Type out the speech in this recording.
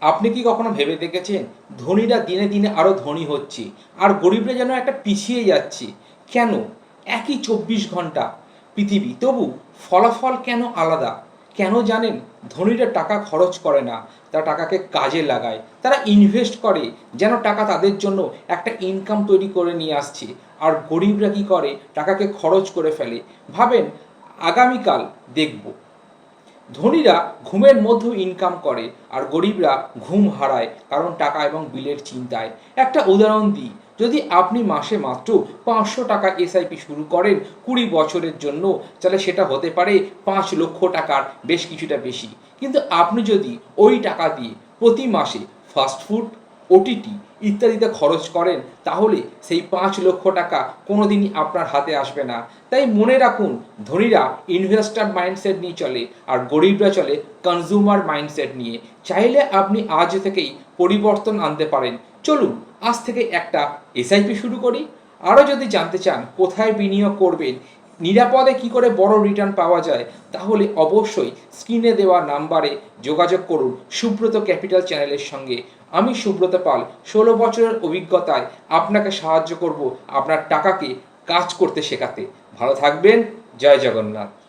আপনি কি কখনো ভেবে দেখেছেন, ধনীরা দিনে দিনে আরও ধনী হচ্ছে, আর গরিবরা যেন একটা পিছিয়ে যাচ্ছে? কেন? একই চব্বিশ ঘণ্টা। পৃথিবী, তবু ফলাফল কেন আলাদা? কেন জানেন, ধনীরা টাকা খরচ করে না, তারা টাকাকে কাজে লাগায়, তারা ইনভেস্ট করে, যেন টাকা তাদের জন্য একটা ইনকাম তৈরি করে নিয়ে আসছে, আর গরিবরা কি করে, টাকাকে খরচ করে ফেলে? ভাবেন, আগামীকাল দেখব। ধনীরা ঘুমের মধ্যেও ইনকাম করে আর গরিবরা ঘুম হারায় কারণ টাকা এবং বিলের চিন্তায়। একটা উদাহরণ দিই, যদি আপনি মাসে মাত্র পাঁচশো টাকা এসআইপি শুরু করেন কুড়ি বছরের জন্য, তাহলে সেটা হতে পারে পাঁচ লক্ষ টাকার বেশ কিছুটা বেশি। কিন্তু আপনি যদি ওই টাকা দিয়ে প্রতি মাসে ফাস্টফুড ওটিটি ইত্যাদিতে খরচ করেন, তাহলে সেই পাঁচ লক্ষ টাকা কোনোদিনই আপনার হাতে আসবে না। তাই মনে রাখুন, ধনীরা ইনভেস্টার মাইন্ডসেট নিয়ে চলে আর গরিবরা চলে কনজিউমার মাইন্ডসেট নিয়ে। চাইলে আপনি আজ থেকেই পরিবর্তন আনতে পারেন। চলুন, আজ থেকে একটা এসআইপি শুরু করি। আরও যদি জানতে চান কোথায় বিনিয়োগ করবেন, নিরাপদে কি করে বড় রিটার্ন পাওয়া যায়, তাহলে অবশ্যই স্ক্রিনে দেওয়া নাম্বারে যোগাযোগ করুন সুব্রত ক্যাপিটাল চ্যানেলের সঙ্গে। আমি সুব্রত পাল, ষোলো বছরের অভিজ্ঞতায় আপনাকে সাহায্য করব আপনার টাকাকে কাজ করতে শেখাতে। ভালো থাকবেন, জয় জগন্নাথ।